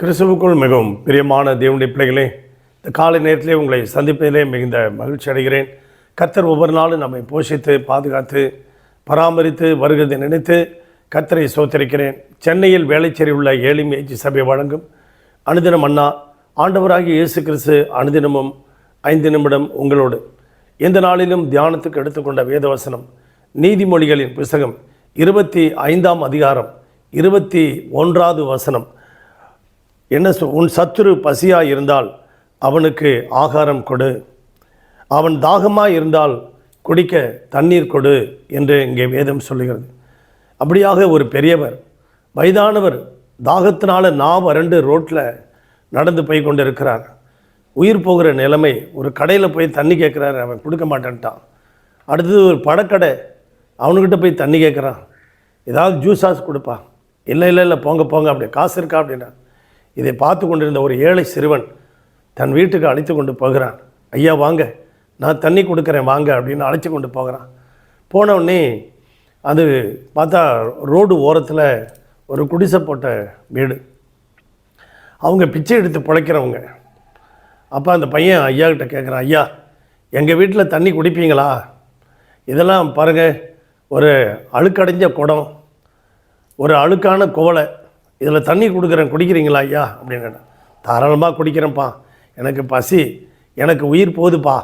கிறிஸ்துவுக்குள் மிகவும் பிரியமான தேவனுடைய பிள்ளைகளே இந்த காலை நேரத்திலே உங்களை சந்திப்பதிலே மிகுந்த மகிழ்ச்சி அடைகிறேன். கர்த்தர் ஒவ்வொரு நாளும் நம்மை போஷித்து பாதுகாத்து பராமரித்து வருகிறதை நினைத்து கர்த்தரை சோத்தரிக்கிறேன் சென்னையில் வேலைச்சேரி உள்ள ஏழை சபை வழங்கும் அனுதினம் அண்ணா ஆண்டவராகிய இயேசு கிறிஸ்து அனுதினமும் ஐந்து நிமிடம் உங்களோடு. எந்த நாளிலும் தியானத்துக்கு எடுத்துக்கொண்ட வேதவசனம் நீதிமொழிகளின் புஸ்தகம் இருபத்தி ஐந்தாம் அதிகாரம் இருபத்தி ஒன்றாவது வசனம். என்ன சொ உன் சத்துரு பசியாக இருந்தால் அவனுக்கு ஆகாரம் கொடு. அவன் தாகமாக இருந்தால் குடிக்க தண்ணீர் கொடு என்று இங்கே வேதம் சொல்லுகிறது. அப்படியாக ஒரு பெரியவர் வயதானவர் தாகத்தினால நான் வறண்டு ரோட்டில் நடந்து போய் கொண்டு இருக்கிறார் உயிர் போகிற நிலைமை ஒரு கடையில் போய் தண்ணி கேட்குறாரு அவன் கொடுக்க மாட்டேன்ட்டான். அடுத்தது ஒரு படக்கடை அவனுக்கிட்ட போய் தண்ணி கேட்குறான். ஏதாவது ஜூஸ் ஆஸ் கொடுப்பா. இல்லை இல்லை இல்லை போங்க போங்க அப்படி காசு இருக்கா? அப்படின்னா இதை பார்த்து கொண்டிருந்த ஒரு ஏழை சிறுவன் தன் வீட்டுக்கு அழைத்து கொண்டு போகிறான். ஐயா வாங்க. நான் தண்ணி கொடுக்குறேன். வாங்க அப்படின்னு அழைச்சி கொண்டு போகிறான். போனவுடனே அது பார்த்தா ரோடு ஓரத்தில் ஒரு குடிசை போட்ட வீடு. அவங்க பிச்சை எடுத்து பிழைக்கிறவங்க. அப்போ அந்த பையன் ஐயா கிட்ட கேட்குறான் ஐயா எங்கள் வீட்டில் தண்ணி குடிப்பீங்களா? இதெல்லாம் பாருங்கள் ஒரு அழுக்கடைஞ்ச குடம் ஒரு அழுக்கான குவளை இதில் தண்ணி கொடுக்குறேன் குடிக்கிறீங்களா ஐயா? அப்படின்னு தாராளமாக குடிக்கிறேன்ப்பா. எனக்கு பசி எனக்கு உயிர் போகுதுப்பா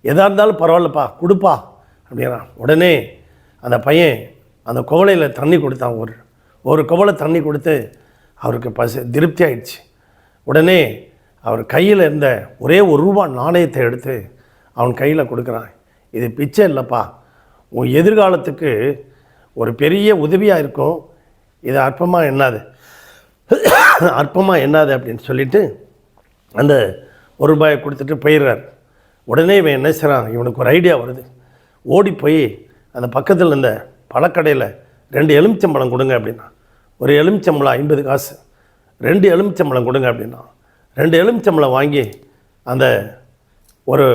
எதாக இருந்தாலும் பரவாயில்லப்பா கொடுப்பா. அப்படிங்கிறான் உடனே அந்த பையன் அந்த குவளையில் தண்ணி கொடுத்தான். ஒரு ஒரு குவளை தண்ணி கொடுத்து அவருக்கு பசி திருப்தி ஆயிடுச்சு. உடனே அவர் கையில் இருந்த ஒரே ஒரு ரூபா நாணயத்தை எடுத்து அவன் கையில் கொடுக்குறான். இது பிச்சை இல்லைப்பா. உன் எதிர்காலத்துக்கு ஒரு பெரிய உதவியாக இருக்கும். இது அற்பமாக என்னது? அற்பமாக என்னாது அப்படின்னு சொல்லிட்டு அந்த ஒரு ரூபாயை கொடுத்துட்டு போயிடுறார். உடனே இவன் என்ன செய்கிறான் இவனுக்கு ஒரு ஐடியா வருது. ஓடி போய் அந்த பக்கத்தில் இருந்த பழக்கடையில் ரெண்டு எலுமிச்சம்பழம் கொடுங்க அப்படின்னா. ஒரு எலுமிச்சம்பழம் ஐம்பது காசு. ரெண்டு எலுமிச்சம்பழம் கொடுங்க அப்படின்னா. ரெண்டு எலுமிச்சம்பழம் வாங்கி அந்த ஒரு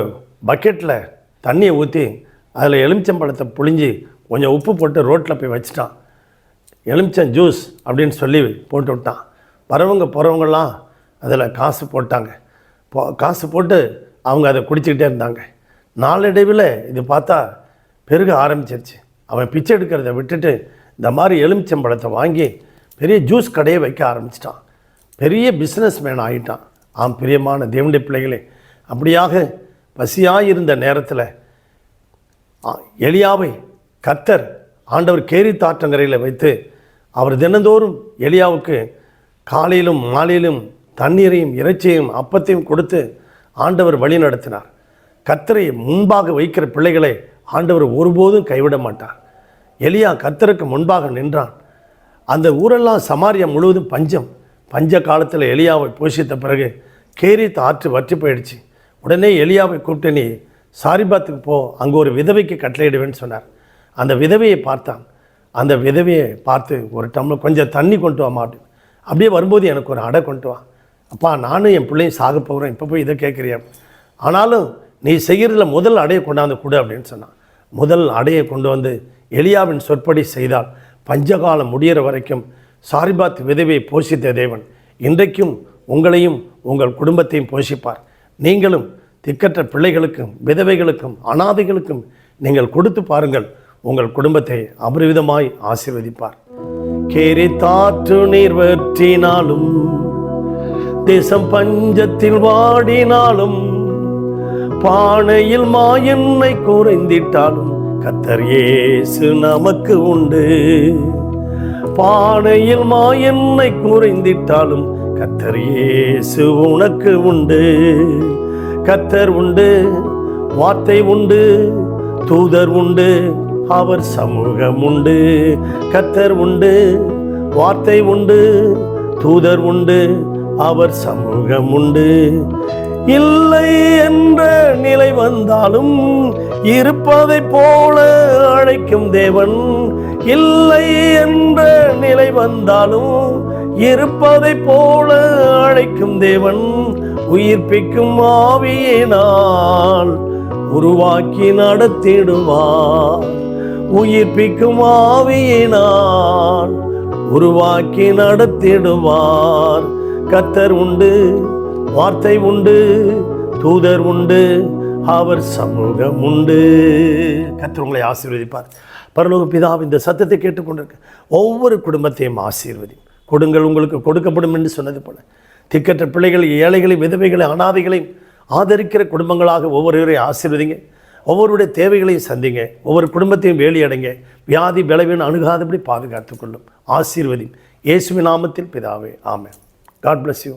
பக்கெட்டில் தண்ணியை ஊற்றி அதில் எலுமிச்சம்பழத்தை புழிஞ்சி கொஞ்சம் உப்பு போட்டு ரோட்டில் போய் வச்சுட்டான். எலுமிச்சம் ஜூஸ் அப்படின்னு சொல்லி போட்டு விட்டான். வரவங்க போகிறவங்களாம் அதில் காசு போட்டாங்க. போ காசு போட்டு அவங்க அதை குடிச்சிக்கிட்டே இருந்தாங்க. நாளடைவில் இது பார்த்தா பெருக ஆரம்பிச்சிருச்சு. அவன் பிச்சை எடுக்கிறத விட்டுட்டு இந்த மாதிரி எலுமிச்சம்பழத்தை வாங்கி பெரிய ஜூஸ் கடையை வைக்க ஆரம்பிச்சிட்டான். பெரிய பிஸ்னஸ் மேன் ஆகிட்டான் ஆம் பிரியமான தேவண்டி பிள்ளைகளே அப்படியாக பசியாக இருந்த நேரத்தில் எளியாவை எலியாவை ஆண்டவர் கேரி தாற்றங்கரையில் வைத்து அவர் தினந்தோறும் எலியாவுக்கு காலையிலும் மாலையிலும் தண்ணீரையும் இறைச்சியையும் அப்பத்தையும் கொடுத்து ஆண்டவர் வழி நடத்தினார். கத்தரை முன்பாக வைக்கிற பிள்ளைகளை ஆண்டவர் ஒருபோதும் கைவிட மாட்டார். எலியா கத்தருக்கு முன்பாக நின்றான். அந்த ஊரெல்லாம் சமாரியா முழுவதும் பஞ்சம். பஞ்ச காலத்தில் எலியாவை போஷித்த பிறகு கேரித் ஆற்று வற்றி போயிடுச்சு. உடனே எலியாவை கூப்பிட்டு நீ சாரிபாத்துக்கு போ அங்கே ஒரு விதவைக்கு கட்டளையிடுவேன்னு சொன்னார். அந்த விதவையை பார்த்தான். அந்த விதவையை பார்த்து ஒரு டம்ளர் கொஞ்சம் தண்ணி கொண்டு வா மாட்டேன் அப்படியே வரும்போது எனக்கு ஒரு அடை கொண்டு வா. அப்பா நானும் என் பிள்ளையும் சாக போகிறேன் இப்போ போய் இதை கேட்குறியா? ஆனாலும் நீ செய்கிறதுல முதல் அடையை கொண்டாந்து கொடு அப்படின்னு சொன்னான். முதல் அடையை கொண்டு வந்து எலியாவின் சொற்படி செய்தால் பஞ்சகாலம் முடியிற வரைக்கும் சாரிபாத் விதவையை போஷித்த தேவன் இன்றைக்கும் உங்களையும் உங்கள் குடும்பத்தையும் போஷிப்பார். நீங்களும் திக்கற்ற பிள்ளைகளுக்கும் விதவைகளுக்கும் அனாதைகளுக்கும் நீங்கள் கொடுத்து பாருங்கள். உங்கள் குடும்பத்தை அபரிவிதமாய் ஆசீர்வதிப்பார். கேரி தாற்று நீர் வெற்றினாலும் தேசம் பஞ்சத்தில் வாடினாலும் பானையில் மாயெண்ணை குறைந்திட்டாலும் கத்தர் ஏசு நமக்கு உண்டு. பானையில் மாயெண்ணை குறைந்திட்டாலும் கத்தர் ஏசு உனக்கு உண்டு. கத்தர் உண்டு வார்த்தை உண்டு தூதர் உண்டு அவர் சமூகம் உண்டு கத்தர் உண்டு வார்த்தை உண்டு தூதர் உண்டு அவர் சமூகம் உண்டு இல்லை என்ற நிலை வந்தாலும் இருப்பதைப் போல அழைக்கும் தேவன். இல்லை என்ற நிலை வந்தாலும் இருப்பதைப் போல அழைக்கும் தேவன். உயிர்ப்பிக்கும் ஆவியினால் உருவாக்கி நடத்திடுவார். உயிர்ப்பிக்கும் ஆவியினால் உருவாக்கி நடத்திடுவார். கத்தர் உண்டு வார்த்தை உண்டு தூதர் உண்டு அவர் சமூகம் உண்டு. கத்தர் உங்களை ஆசீர்வதிப்பார். பரலோக பிதா இந்த சத்தத்தை கேட்டுக்கொண்டிருக்க ஒவ்வொரு குடும்பத்தையும் ஆசீர்வதி கொடுங்கள் உங்களுக்கு கொடுக்கப்படும் என்று சொன்னது போல. திக்கற்ற பிள்ளைகள் ஏழைகளை விதவைகளை அனாதைகளையும் ஆதரிக்கிற குடும்பங்களாக ஒவ்வொருவரையும் ஆசீர்வதிங்க. ஒவ்வொருடைய தேவைகளையும் சந்திங்க ஒவ்வொரு குடும்பத்தையும் வேலியடைங்க. வியாதி விளைவின் அணுகாதபடி பாதுகாத்துக்கொள்ளும். ஆசீர்வதி இயேசுவின் நாமத்தில் பிதாவே ஆமென். God bless you